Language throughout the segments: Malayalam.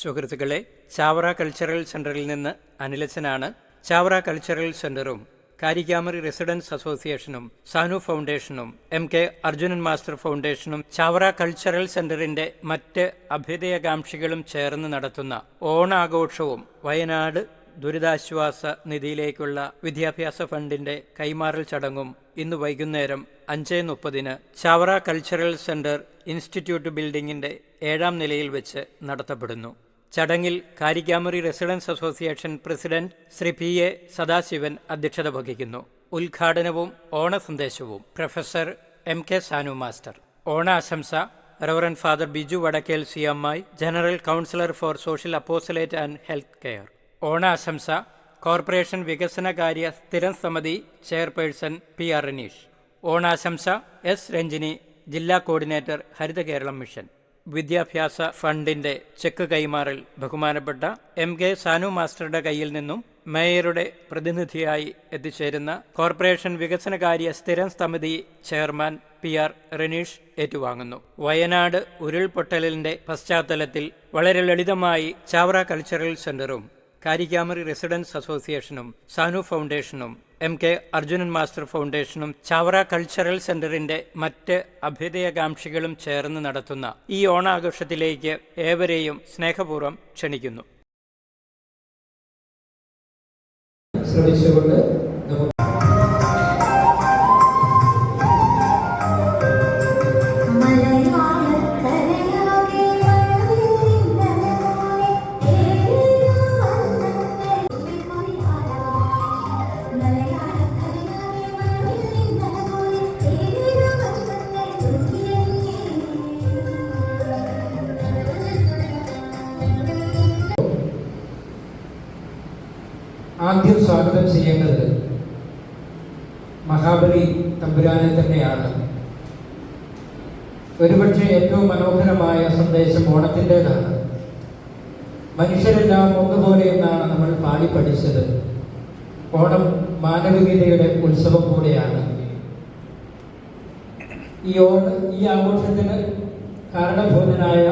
സുഹൃത്തുക്കളെ ചാവറ കൾച്ചറൽ സെന്ററിൽ നിന്ന് അനിലച്ചനാണ്. ചാവറ കൾച്ചറൽ സെന്ററും കാരിക്കാമറി റെസിഡൻസ് അസോസിയേഷനും സാനു ഫൗണ്ടേഷനും എം കെ അർജുനൻ മാസ്റ്റർ ഫൗണ്ടേഷനും ചാവറ കൾച്ചറൽ സെന്ററിന്റെ മറ്റ് അഭ്യുദയകാംക്ഷികളും ചേർന്ന് നടത്തുന്ന ഓണാഘോഷവും വയനാട് ദുരിതാശ്വാസ നിധിയിലേക്കുള്ള വിദ്യാഭ്യാസ ഫണ്ടിന്റെ കൈമാറൽ ചടങ്ങും ഇന്ന് വൈകുന്നേരം അഞ്ച് മുപ്പതിന് ചാവറ കൾച്ചറൽ സെന്റർ ഇൻസ്റ്റിറ്റ്യൂട്ട് ബിൽഡിംഗിന്റെ ഏഴാം നിലയിൽ വെച്ച് നടത്തപ്പെടുന്നു. ചടങ്ങിൽ Karikkamuri residents association president Shri P A Sadasivan അധ്യക്ഷത വഹിക്കുന്നു. ഉദ്ഘാടനവും ഓണസന്ദേശവും professor M K Sanu master. ഓണാശംസ reverend father Biju Vadakkel C I general councillor for social apostolate and health care. ഓണാശംസ corporation വികസനകാര്യ സ്ഥിരം സമിതി ചെയർപേഴ്സൺ പി ആർ റനീഷ് ഓണാശംസ എസ് രഞ്ജിനി ജില്ലാ കോർഡിനേറ്റർ ഹരിത കേരളം മിഷൻ. വിദ്യാഭ്യാസ ഫണ്ടിന്റെ ചെക്ക് കൈമാറിൽ ബഹുമാനപ്പെട്ട എം കെ സാനു മാസ്റ്ററുടെ കയ്യിൽ നിന്നും മേയറുടെ പ്രതിനിധിയായി എത്തിച്ചേരുന്ന കോർപ്പറേഷൻ വികസനകാര്യ സ്ഥിരം സമിതി ചെയർമാൻ പി ആർ റനീഷ് ഏറ്റുവാങ്ങുന്നു. വയനാട് ഉരുൾപൊട്ടലിന്റെ പശ്ചാത്തലത്തിൽ വളരെ ലളിതമായി ചാവറ കൾച്ചറൽ സെന്ററും കാരിക്കാമറി റെസിഡൻസ് അസോസിയേഷനും സാനു ഫൗണ്ടേഷനും എം കെ അർജുനൻ മാസ്റ്റർ ഫൗണ്ടേഷനും ചാവറ കൾച്ചറൽ സെന്ററിന്റെ മറ്റ് അഭ്യുദയകാംക്ഷികളും ചേർന്ന് നടത്തുന്ന ഈ ഓണാഘോഷത്തിലേക്ക് ഏവരെയും സ്നേഹപൂർവം ക്ഷണിക്കുന്നു. ശ്രമിച്ചുകൊണ്ട് സ്വാഗതം ചെയ്യേണ്ടത് മഹാബലി തമ്പുരാനെ തന്നെയാണ്. ഒരുപക്ഷെ ഏറ്റവും മനോഹരമായ സന്ദേശം ഓണത്തിന്റെതാണ്. മനുഷ്യരെല്ലാം ഒന്നുപോലെ എന്നാണ് നമ്മൾ പാടി പഠിച്ചത്. ഓണം മാനവികതയുടെ ഉത്സവം കൂടെയാണ്. ഈ ഓണ ഈ ആഘോഷത്തിന് കാരണഭൂതനായ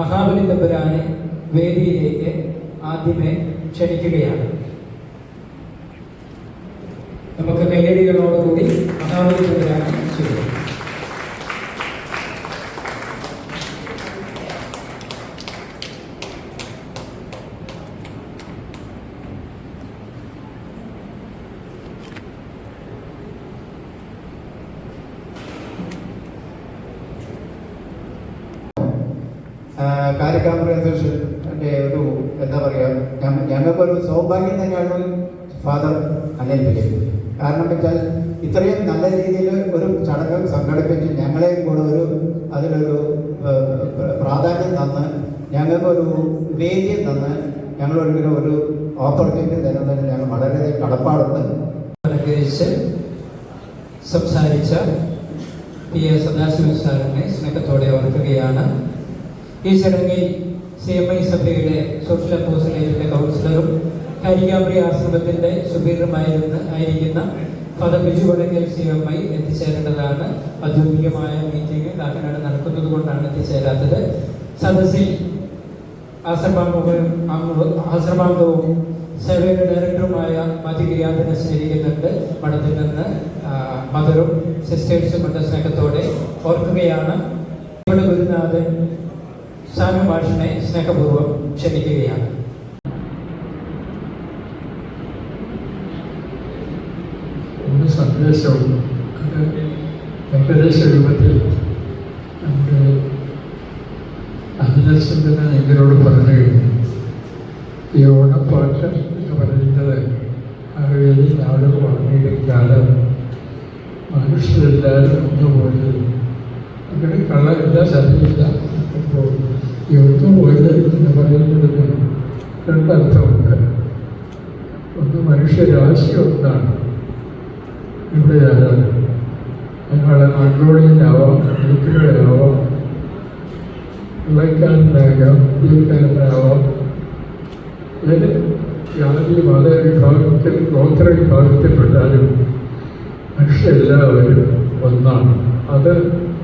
മഹാബലി തമ്പുരാനെ വേദിയിലേക്ക് ആദ്യമേ ക്ഷണിക്കുകയാണ്. നമുക്ക് കയ്യടികളോടുകൂടി തമ്പുരാനെ ക്ഷണിക്കാം കാരിക്കാമറി അസോസിയേഷന്റെ ഒരു എന്താ പറയുക ഞങ്ങൾക്കൊരു സൗഭാഗ്യം തന്നെയാണ് ഫാദർ അനേൽപ്പിക്കുന്നത് കാരണം വെച്ചാൽ ഇത്രയും നല്ല രീതിയിൽ ഒരു ചടങ്ങ് സംഘടിപ്പിച്ച് ഞങ്ങളെയും കൂടെ ഒരു അതിലൊരു പ്രാധാന്യം തന്ന് ഞങ്ങൾക്കൊരു വേദ്യം തന്ന് ഞങ്ങളൊരിക്കലും ഒരു ഓപ്പർച്യൂണിറ്റി തരുന്നതിന് ഞങ്ങൾ വളരെയധികം കടപ്പാടുണ്ട്. അലങ്കരിച്ച് സംസാരിച്ച പി എ സദാശിവൻ സാറിനെ സ്നേഹത്തോടെ ഓർക്കുകയാണ്. ഈ ചടങ്ങിൽ സി എം ഐ സഭയുടെ സോഷ്യൽ അപ്പോസിലേറ്റിന്റെ കൗൺസിലറും കരികാമറി ആശ്രമത്തിന്റെ സുഭീരമായിരുന്ന ആയിരിക്കുന്ന father Biju Vadakkel C M I എത്തിച്ചേരേണ്ടതാണ്. ഔദ്യോഗികമായ മീറ്റിംഗ് കാക്കനാട് നടക്കുന്നത് കൊണ്ടാണ് എത്തിച്ചേരാത്തത്. സദസ്സിൽ അംഗവും- ആശ്രമാംഗവും സേവയുടെ ഡയറക്ടറുമായ മതികിരിയാതന സ്നേഹിക്കുന്നുണ്ട് മഠത്തിൽ നിന്ന് മദറും സിസ്റ്റേഴ്സും കൊണ്ട സ്നേഹത്തോടെ ഓർക്കുകയാണ്. ഇവിടെ ഗുരുനാഥൻ സാനു സ്നേഹപൂർവം ക്ഷണിക്കുകയാണ് ഒരു സന്ദേശവും അത് ഏകദേശ രൂപത്തിൽ നമ്മുടെ അനിലച്ചന്ദ്രനെ എങ്കിലോട് പറഞ്ഞു കഴിഞ്ഞു. ഈ ഓണപ്പാട്ട് എന്ന് പറയുന്നത് ആ വേദിയിൽ ആളുകൾ വാങ്ങിയ കാലം മനുഷ്യരെല്ലാവരും ഒന്നുപോലെ അങ്ങനെ കള്ളമില്ല ശരിയില്ല അപ്പോൾ ഈ ഒന്നുപോലെ എന്ന് പറയുന്നതിന് രണ്ടർത്ഥമുണ്ട്. ഒന്ന് മനുഷ്യരാശി ഒന്നാണ് ഇവിടെ ഞങ്ങളെ മംഗോളിയനാവാം മിലിറ്ററിയാവാം വെള്ളക്കാരനാകാം ഇന്ത്യക്കാരനാവാം ഏത് ജാതി മത വിഭാഗത്തിൽ ഗോത്ര വിഭാഗത്തിൽപ്പെട്ടാലും മനുഷ്യരെല്ലാവരും ഒന്നാണ് അത്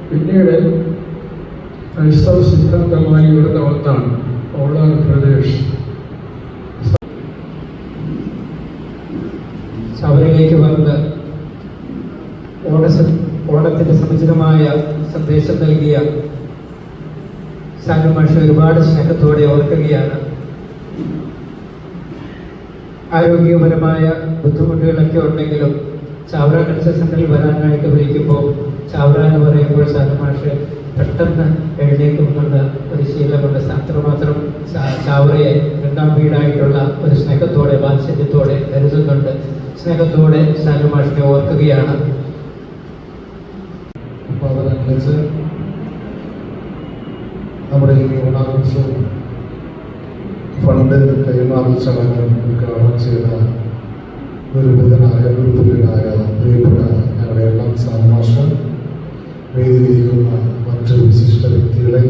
പിന്നീട് ക്രൈസ്തവ സിദ്ധാന്തമായി വരുന്ന ഒന്നാണ് സമുചിതമായ സന്ദേശം നൽകിയ സാനു മാഷെ ഒരുപാട് സ്നേഹത്തോടെ ഓർക്കുകയാണ്. ആരോഗ്യപരമായ ബുദ്ധിമുട്ടുകളൊക്കെ ഉണ്ടെങ്കിലും ചാവറ സെന്ററിൽ വരാനായിട്ട് വിളിക്കുമ്പോൾ ചാവറ എന്ന് പറയുമ്പോൾ സാനു മാഷ് പെട്ടെന്ന് എഴുന്നേക്കുന്നുള്ള ഒരു ശീലമുണ്ട് അത്രമാത്രം ചാവറയെ രണ്ടാം വീടായിട്ടുള്ള ഒരു സ്നേഹത്തോടെ വാത്സല്യത്തോടെ കരുതുന്നുണ്ട്. സ്നേഹത്തോടെ സാനു മാഷിനെ ഓർക്കുകയാണ്. അതനുസരിച്ച് നമ്മുടെ ഈ ഓണാഘോഷവും ഫണ്ട് കൈമാറൽ ചടങ്ങ് ഉദ്ഘാടനം ചെയ്ത ഗുരുബുദ്ധനായ ഗുരുതുല്യനായ പ്രിയപ്പെട്ട ഞങ്ങളുടെ എല്ലാം സാമാഷ വേദിയിലിരിക്കുന്ന മറ്റു വിശിഷ്ട വ്യക്തികളെ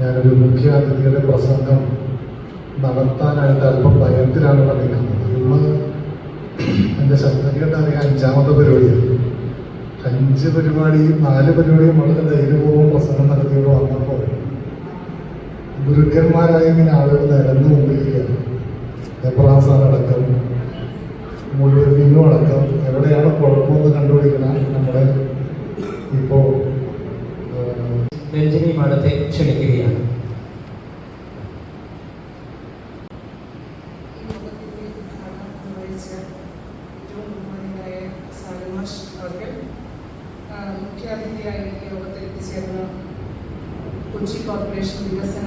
ഞാനൊരു മുഖ്യാതിഥിയുടെ പ്രസംഗം നടത്താനായിട്ട് അല്പം ഭയത്തിലാണ് നിൽക്കുന്നത് ഇന്ന് എന്റെ ശബ്ദം കേട്ടറിയാം അഞ്ചാമത്തെ പരിപാടിയാണ്. അഞ്ച് പരിപാടിയും നാല് പരിപാടിയും വളരെ ധൈര്യപൂർവം പ്രസംഗം നടത്തിയിട്ട് വന്നപ്പോൾ ഗുരുക്കന്മാരായ ഇങ്ങനെ ആളുകൾ നിരന്നു കൊണ്ടിരിക്കുകയാണ്. എബ്രാം സാർ അടക്കം മുഴുവൻ അടക്കം എവിടെയാണ് കുഴപ്പമെന്ന് കണ്ടുപിടിക്കണം നമ്മുടെ ഇപ്പോൾ രഞ്ജിനി മാഡത്തെ ക്ഷണിക്കുകയാണ് ഈ യോഗത്തിന്റെ ഉദ്ഘാടനം നിർവഹിച്ച ഏറ്റവും ബഹുമാനിയായ സാലിമാഷ് അവർക്ക് മുഖ്യാതിഥിയായി ഈ യോഗത്തിൽ എത്തിച്ചേർന്ന കൊച്ചി കോർപ്പറേഷൻ വികസന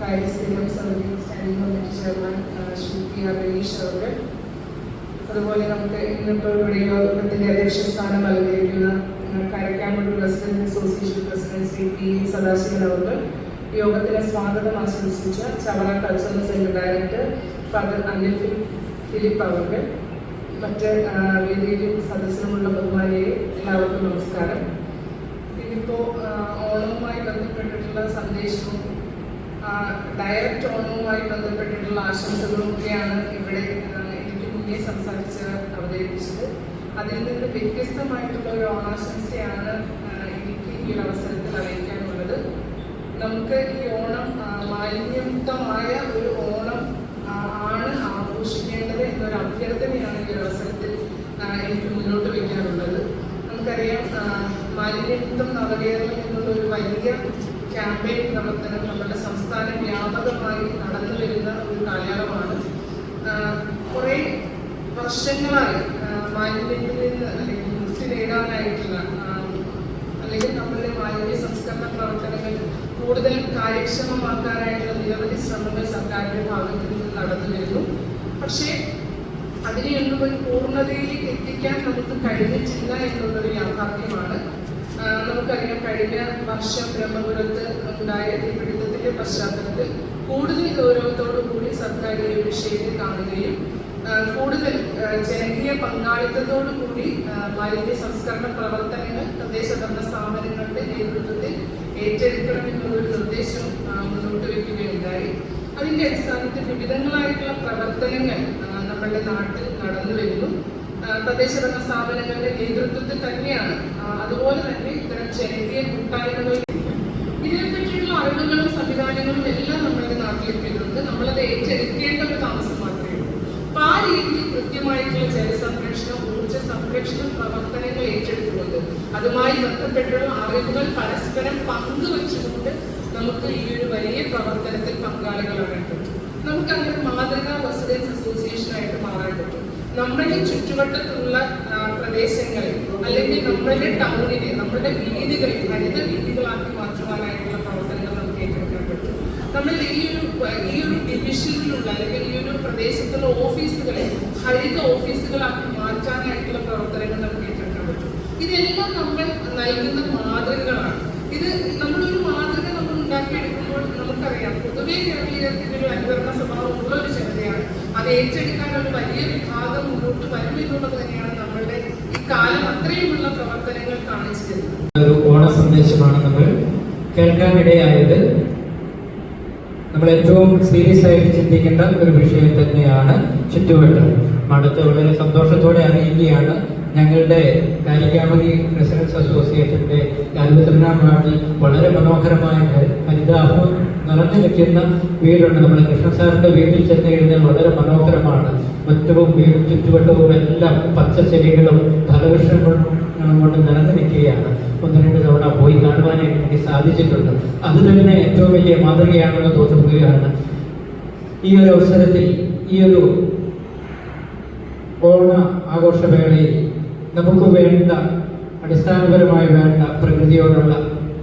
കാര്യസ്ഥിരം സമിതി സ്റ്റാൻഡിംഗ് കമ്മിറ്റി ചെയർമാൻ ആ, ശ്രീ പി ആർ രവീഷ് അവർക്ക് അതുപോലെ നമുക്ക് ഇന്നിപ്പോൾ ഇവിടെയുള്ള യോഗത്തിന്റെ അധ്യക്ഷ സ്ഥാനം അലങ്കരിക്കുന്ന ആ, president association president Shri P Sadasivan അവർക്ക് യോഗത്തിന് സ്വാഗതം ആശംസിച്ച Chavara cultural centre director father Anil Philip അവർക്ക് മറ്റ് വേദിയിൽ സദസ്സിലുമുള്ള ബഹുമാനിയെ എല്ലാവർക്കും നമസ്കാരം. ഇതിപ്പോ ആ, ഓണവുമായി ബന്ധപ്പെട്ടിട്ടുള്ള സന്ദേശവും ഡയറക്റ്റ് ഓണവുമായി ബന്ധപ്പെട്ടിട്ടുള്ള ആശംസകളും ഒക്കെയാണ് ഇവിടെ ആ, സംസാരിച്ച് അവതരിപ്പിച്ചത്. അതിൽ നിന്ന് വ്യത്യസ്തമായിട്ടുള്ള ഒരു ഓണാശംസയാണ് എനിക്ക് ഈ ഒരു അവസരത്തിൽ അറിയിക്കാനുള്ളത്. നമുക്ക് ഈ ഓണം മാലിന്യമുക്തമായ ഒരു ഓണം ആണ് ആഘോഷിക്കേണ്ടത് എന്നൊരു അഭ്യർത്ഥനയാണ് ഈ അവസരത്തിൽ എനിക്ക് മുന്നോട്ട് വയ്ക്കാനുള്ളത്. നമുക്കറിയാം മാലിന്യമുക്തം നവകേരളം എന്നുള്ള ഒരു വലിയ ക്യാമ്പയിൻ പ്രവർത്തനം നമ്മുടെ സംസ്ഥാനം വ്യാപകമായി നടന്നു വരുന്ന ഒരു കാലയളവാണ്. കുറേ വർഷങ്ങളായി മാലിന്യത്തിൽ നിന്ന് മുക്തി നേടാനായിട്ടുള്ള അല്ലെങ്കിൽ നമ്മളുടെ മാലിന്യ സംസ്കരണ പ്രവർത്തനങ്ങൾ കൂടുതൽ കാര്യക്ഷമമാക്കാനായിട്ടുള്ള നിരവധി ശ്രമങ്ങൾ സർക്കാരിന്റെ ഭാഗത്ത് നിന്ന് നടന്നു വരുന്നു. പക്ഷേ അതിനെയൊന്നും ഒരു പൂർണതയിലേക്ക് എത്തിക്കാൻ നമുക്ക് കഴിഞ്ഞിട്ടില്ല എന്നുള്ളൊരു യാഥാർത്ഥ്യമാണ്. നമുക്കറിയാം കഴിഞ്ഞ വർഷം ബ്രഹ്മപുരത്ത് ഉണ്ടായ തീപിടുത്തത്തിന്റെ പശ്ചാത്തലത്തിൽ കൂടുതൽ ഗൗരവത്തോടു കൂടി സർക്കാർ ഈ വിഷയത്തെ കാണുകയും കൂടുതൽ ജനകീയ പങ്കാളിത്തത്തോടു കൂടി മാലിന്യ സംസ്കരണ പ്രവർത്തനങ്ങൾ തദ്ദേശ ഭരണ സ്ഥാപനങ്ങളുടെ നേതൃത്വത്തിൽ ഏറ്റെടുക്കണമെന്നുള്ളൊരു നിർദ്ദേശം മുന്നോട്ട് വയ്ക്കുകയുണ്ടായി അതിന്റെ അടിസ്ഥാനത്തിൽ വിവിധങ്ങളായിട്ടുള്ള പ്രവർത്തനങ്ങൾ നമ്മളുടെ നാട്ടിൽ നടന്നു വരുന്നു തദ്ദേശ ഭരണ സ്ഥാപനങ്ങളുടെ നേതൃത്വത്തിൽ തന്നെയാണ് ആ, അതുപോലെ തന്നെ ഇത്തരം ജനകീയ കൂട്ടായ്മകൾ ഇതിനെപ്പറ്റിയുള്ള അറിവുകളും സംവിധാനങ്ങളും എല്ലാം നമ്മളുടെ നാട്ടിലെത്തിയിട്ടുണ്ട് നമ്മളത് ഏറ്റെടുക്കേണ്ട ഒരു താമസം മാത്രമേ ഉള്ളൂ അപ്പൊ ആ രീതിയിൽ കൃത്യമായിട്ടുള്ള ജലസംരക്ഷണം ഊർജ സംരക്ഷണ പ്രവർത്തനങ്ങൾ ഏറ്റെടുത്തുകൊണ്ട് അതുമായി ബന്ധപ്പെട്ടുള്ള അറിവുകൾ പരസ്പരം പങ്കുവെച്ചുകൊണ്ട് നമുക്ക് ഈ ഒരു വലിയ പ്രവർത്തനത്തിൽ പങ്കാളികളാകാൻ പറ്റും നമുക്ക് അങ്ങനെ മാതൃകാ റെസിഡൻസ് അസോസിയേഷൻ ആയിട്ട് മാറാൻ പറ്റും നമ്മുടെ ചുറ്റുവട്ടത്തുള്ള പ്രദേശങ്ങളിൽ അല്ലെങ്കിൽ നമ്മളുടെ ടൗണിനെ നമ്മുടെ വീതികളിൽ ഹരിത വീതികളാക്കി മാറ്റുവാനായിട്ടുള്ള പ്രവർത്തനങ്ങൾ നമുക്ക് ഏറ്റെടുക്കാൻ പറ്റും. നമ്മൾ ഈ ഒരു ഈ ഒരു ഡിവിഷനിലുള്ള അല്ലെങ്കിൽ ഈ ഒരു പ്രദേശത്തുള്ള ഓഫീസുകളെ ഹരിത ഓഫീസുകളാക്കി മാറ്റാനായിട്ടുള്ള പ്രവർത്തനങ്ങൾ നമുക്ക് ഏറ്റെടുക്കാൻ പറ്റും. ഇതെല്ലാം നമ്മൾ നൽകുന്ന മാതൃകകളാണ്. ഇത് നമ്മളൊരു അത് ഏറ്റെടുക്കാൻ ഒരു വലിയ വിഭാഗം മുന്നോട്ട് വരും എന്നുള്ളത് തന്നെയാണ് നമ്മളുടെ ഈ കാലം അത്രയുമുള്ള പ്രവർത്തനങ്ങൾ കാണിച്ചു തരുന്നത് ഒരു ഓണ സന്ദേശമാണ് നമ്മൾ കേൾക്കാനിടയായത്. നമ്മൾ ഏറ്റവും സീരിയസ് ആയിട്ട് ചിന്തിക്കേണ്ട ഒരു വിഷയം തന്നെയാണ് ചുറ്റുവട്ടം. അടുത്ത് വളരെ സന്തോഷത്തോടെ അറിയുകയാണ് ഞങ്ങളുടെ കാരിക്കാമതി റെസിഡൻസ് അസോസിയേഷന്റെ അറുപത്തിരണ്ടാം വാർഡിൽ വളരെ മനോഹരമായ ഹരിതാഭം നിറഞ്ഞു നിൽക്കുന്ന വീടുണ്ട്. നമ്മുടെ കൃഷ്ണ സാറിന്റെ വീട്ടിൽ ചെന്ന് കഴിഞ്ഞാൽ വളരെ മനോഹരമാണ്. മുറ്റവും വീടും ചുറ്റുവട്ടവും എല്ലാം പച്ച ചെടികളും ഫലവൃക്ഷങ്ങളും കൊണ്ട് നിറഞ്ഞു നിൽക്കുകയാണ്. ഒന്ന് രണ്ട് തവണ പോയി കാണുവാനായിട്ട് എനിക്ക് സാധിച്ചിട്ടുണ്ട്. അത് തന്നെ ഏറ്റവും വലിയ മാതൃകയാണെന്ന് തോന്നുകയാണ്. ഈ ഒരു അവസരത്തിൽ ഈ ഒരു ഓണ ആഘോഷവേളയിൽ നമുക്ക് വേണ്ട അടിസ്ഥാനപരമായി വേണ്ട പ്രകൃതിയോടുള്ള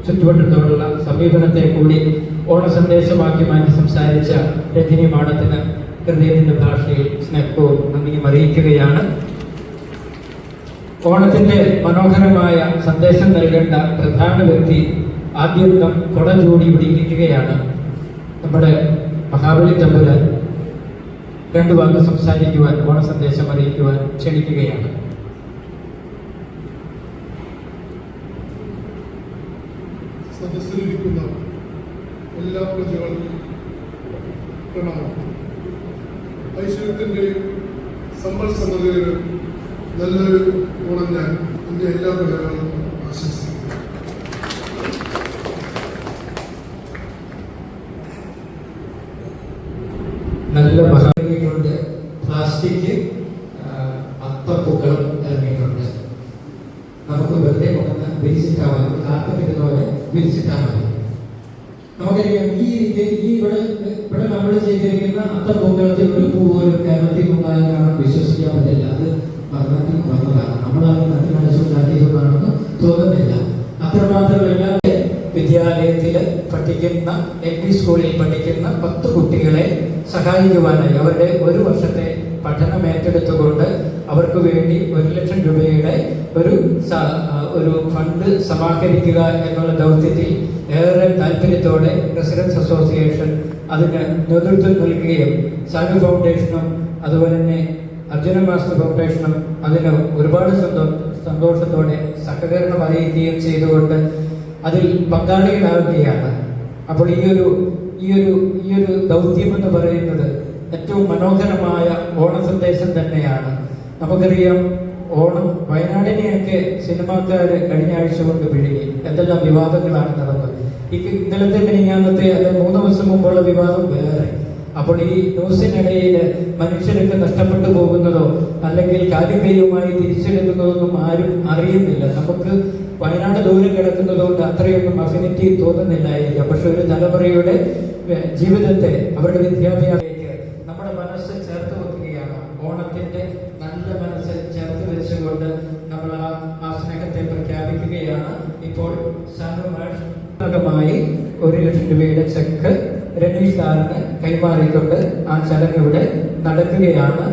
ചുറ്റുവട്ടത്തോടുള്ള സമീപനത്തെ കൂടി ഓണ സന്ദേശമാക്കി മാറ്റി സംസാരിച്ച രജനി മാഡത്തിന് ഹൃദയത്തിന്റെ ഭാഷയിൽ സ്നേഹവും നന്ദിയും അറിയിക്കുകയാണ്. ഓണത്തിന്റെ മനോഹരമായ സന്ദേശം നൽകേണ്ട പ്രധാന വ്യക്തി ആദ്യം കൊട ചൂടി ഇവിടെ നമ്മുടെ മഹാബലി തമ്പുരാൻ. രണ്ടു വാക്ക് സംസാരിക്കുവാൻ ഓണ സന്ദേശം അറിയിക്കുവാൻ ക്ഷണിക്കുകയാണ്. സദസ്സിലിരിക്കുന്ന എല്ലാ പ്രജകൾക്കും പ്രണാമം. ഐശ്വര്യത്തിന്റെയും സമ്പൽ സമൃദ്ധിയുടെ നല്ലൊരു ഗുണം ഞാൻ എന്റെ എല്ലാ പ്രജകളും ആശംസിക്കുന്നു. നല്ല മഹാനിയുണ്ട് പ്ലാസ്റ്റിക് അത്തപ്പൂക്കളും ഇറങ്ങിയിട്ടുണ്ട്. നമുക്ക് വെറുതെ കൊണ്ടുവന്ന് കാർപ്പറ്റ് പോലെ വിരിച്ചിട്ടാൽ മതി നമുക്കറിയാം ഈ ഈ ഇവിടെ ഇവിടെ നമ്മൾ ചെയ്തിരിക്കുന്ന അത്തപ്പൂക്കളത്തിൽ ഒരു പൂ പോലും കേരളത്തിൽ ഉണ്ടായെന്നാണ് വിശ്വസിക്കാൻ പറ്റില്ല. അത് ഭരണത്തിൽ വന്നതാണ് നമ്മളത് നട്ടി മനസ്സിലാക്കിയതാണെന്ന് തോന്നുന്നില്ല. അത്രമാത്രമല്ല വിദ്യാലയത്തിൽ പഠിക്കുന്ന എൽ പി സ്കൂളിൽ പഠിക്കുന്ന പത്ത് കുട്ടികളെ സഹായിക്കുവാനായി അവരുടെ ഒരു വർഷത്തെ പഠനം ഏറ്റെടുത്തുകൊണ്ട് അവർക്ക് വേണ്ടി ഒരു ലക്ഷം രൂപയുടെ ഒരു ഒരു ഫണ്ട് സമാഹരിക്കുക എന്നുള്ള ദൗത്യത്തിൽ ഏറെ താല്പര്യത്തോടെ റെസിഡൻസ് അസോസിയേഷൻ അതിന് നേതൃത്വം നൽകുകയും സാനു ഫൗണ്ടേഷനും അതുപോലെ തന്നെ അർജുന മാസ്റ്റർ ഫൗണ്ടേഷനും അതിന് ഒരുപാട് സന്തോ സന്തോഷത്തോടെ സഹകരണം അറിയിക്കുകയും ചെയ്തുകൊണ്ട് അതിൽ പങ്കാളികളാവുകയാണ്. അപ്പോൾ ഈ ഒരു ഈ ഒരു ഈ ഒരു ദൗത്യം എന്ന് പറയുന്നത് ഏറ്റവും മനോഹരമായ ഓണ സന്ദേശം തന്നെയാണ്. നമുക്കറിയാം ഓണം വയനാടിനെയൊക്കെ സിനിമാക്കാർ കഴിഞ്ഞ ആഴ്ച കൊണ്ട് പിഴുകി. എന്തെല്ലാം വിവാദങ്ങളാണ് നടന്നത്. ഈ ഇന്നലത്തെ മിനിഞ്ഞാന്നത്തെ അല്ലെ മൂന്ന് ദിവസം മുമ്പുള്ള വിവാദം വേറെ. അപ്പോൾ ഈ ന്യൂസിനിടയിൽ മനുഷ്യരൊക്കെ നഷ്ടപ്പെട്ടു പോകുന്നതോ അല്ലെങ്കിൽ കാര്യകയുമായി തിരിച്ചെടുക്കുന്നതൊന്നും ആരും അറിയുന്നില്ല. നമുക്ക് വയനാട് ദൂരെ കിടക്കുന്നതുകൊണ്ട് അത്രയൊന്നും അഫിനിറ്റി തോന്നുന്നില്ലായിരിക്കാം. പക്ഷെ ഒരു തലമുറയുടെ ജീവിതത്തെ അവരുടെ വിദ്യാഭ്യാസത്തിലേക്ക് നമ്മുടെ മനസ്സ് ചേർത്ത് വെക്കുകയാണ് ഓണത്തിന്റെ നല്ല മനസ്സ് ചേർത്ത് വെച്ചുകൊണ്ട് നമ്മൾ ആ ആ സ്നേഹത്തെ പ്രഖ്യാപിക്കുകയാണ് ഇപ്പോൾ സംഘമായി ഒരു ലക്ഷം രൂപയുടെ ചെക്ക് രമേശ് സാറിന് കൈമാറിക്കൊണ്ട് ആ ചടങ്ങ് ഇവിടെ നടക്കുകയാണ്.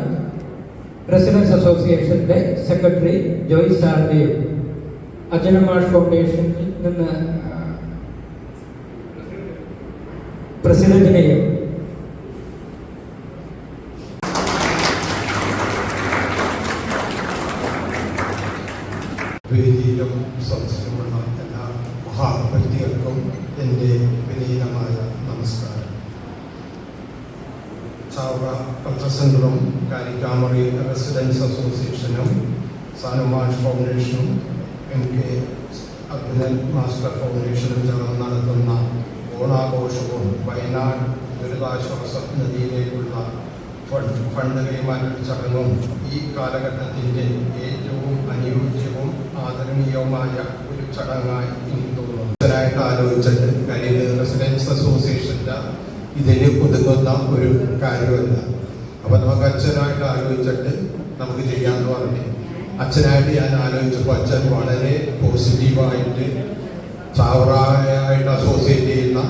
റെസിഡൻസ് അസോസിയേഷന്റെ സെക്രട്ടറി ജോയ് സാറിന്റെയും അജനമാഷ് ഫൗണ്ടേഷനിൽ നിന്ന് പ്രസിഡന്റിനെയും വേദിയിലും സദസ്സിലുമുള്ള എല്ലാ മഹാഭക്തികൾക്കും എന്റെ വിനീതമായ നമസ്കാരം ചാവറ കൾച്ചർ സെന്ററും കാരിക്കാമറി റെസിഡൻസ് അസോസിയേഷനും സാനുമാഷ് ഫൗണ്ടേഷനും എം കെ അഭിനൽ മാസ്റ്റർ ഫൗണ്ടേഷനും ചേർന്ന് നടത്തുന്ന ഓണാഘോഷവും വയനാട് ദുരിതാശ്വാസ നിധിയിലേക്കുള്ള ഫണ്ട് ഫണ്ട് കൈമാറ്റ ചടങ്ങും ഈ കാലഘട്ടത്തിന്റെ ഏറ്റവും അനുയോജ്യവും ആദരണീയവുമായ ഒരു ചടങ്ങായി എനിക്ക് തോന്നുന്നു. ഇതിനായിട്ട് ആലോചിച്ചിട്ട് കാര്യം റെസിഡൻസ് അസോസിയേഷന്റെ ഇതിന് ഒതുങ്ങുന്ന ഒരു കാര്യമല്ല. അപ്പം നമുക്ക് അച്ഛനായിട്ട് ആലോചിച്ചിട്ട് നമുക്ക് ചെയ്യാമെന്ന് പറഞ്ഞു. അച്ഛനായിട്ട് ഞാൻ ആലോചിച്ചപ്പോൾ അച്ഛൻ വളരെ പോസിറ്റീവായിട്ട് ചാവറായിട്ട് അസോസിയേറ്റ് ചെയ്യുന്ന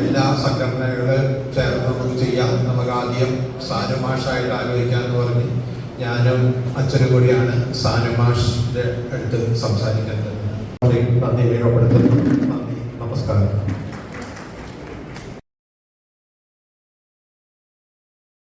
എല്ലാ സംഘടനകളെ ചേർന്ന് നമുക്ക് ചെയ്യാം. നമുക്ക് ആദ്യം സാനുമാഷായിട്ട് ആലോചിക്കാമെന്ന് പറഞ്ഞ് ഞാനും അച്ഛനും കൂടിയാണ് സാനുമാഷിന്റെ അടുത്ത് സംസാരിക്കുന്നത് നന്ദി രേഖപ്പെടുത്തുന്നു. നന്ദി നമസ്കാരം.